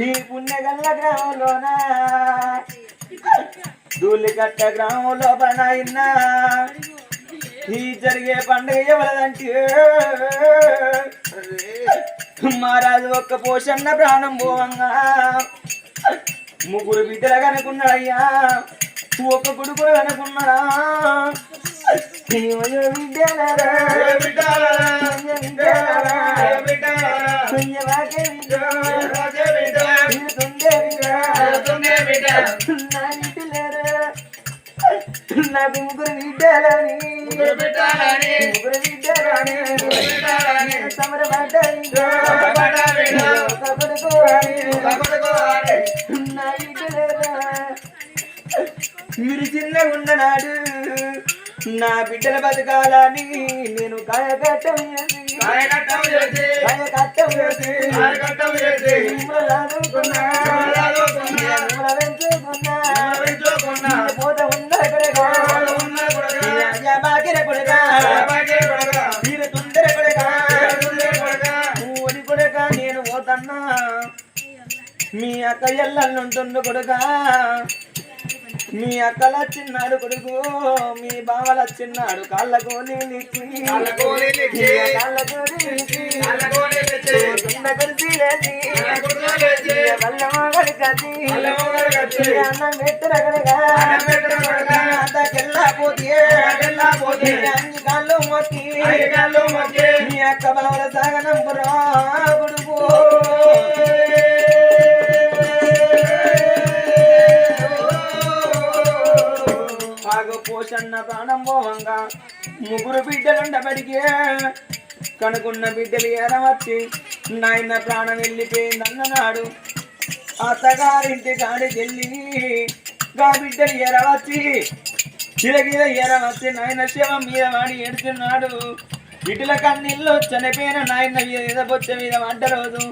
ఈ పుణ్యగల్ల గ్రామంలోన దూలికట్ట గ్రామంలో పనైనా ఈ జరిగే పండుగ ఎవరదంటే? మహారాజు ఒక్క పోషన్న ప్రాణం పోవంగా. ముగ్గురు బిడ్డలు కనుకున్నాడయ్యా ఒక్క కొడుకు కనుకున్నాడా అయ్యో నా బిడ్డలారా, నాకు ముగ్గురు బిడ్డలని ముగ్గురు బిడ్డలని సమరపడ్డాయి ఒక కొడుకు అని. నా బిడ్డలారా, మీరు చిన్నగా ఉన్ననాడు నా బిడ్డల బతకాలని నేను కాయకట్టం చేసి కాయకట్టం చేసి పోత ఉన్న బాకిర తొందర. ఊరి నేను పోతన్నా మీ అక్క ఎల్లల్లుంటుండు కొడుకా? మీ అక్కల చిన్నాడు కొడుకు మీ బావల చిన్నాడు కాళ్ళకు నీళ్ళిచ్చి కాళ్ళకు నీళ్ళిచ్చి కింద కుర్చీ లేచి బల్లెమో అన్నం పెట్టిన కనుక పోతే అన్ని కాళ్ళు మొక్కి మీ అక్క బావల సాగనంపురా పోషన్న ప్రాణం పోవంగా ముగ్గురు బిడ్డలుండబడికే కనుకున్న బిడ్డలు ఎరవచ్చి నాయన ప్రాణం వెళ్ళిపోయింది అన్ననాడు. అత్తగారింటి కాడికి చెల్లి గా బిడ్డలు ఎరవచ్చి చిరగిర ఎరవచ్చి నాయన శవం మీద వాడి ఎడుతున్నాడు బిడ్డల కన్నీళ్ళు చనిపోయిన నాయన మీద బొచ్చ మీద వంట రోజు.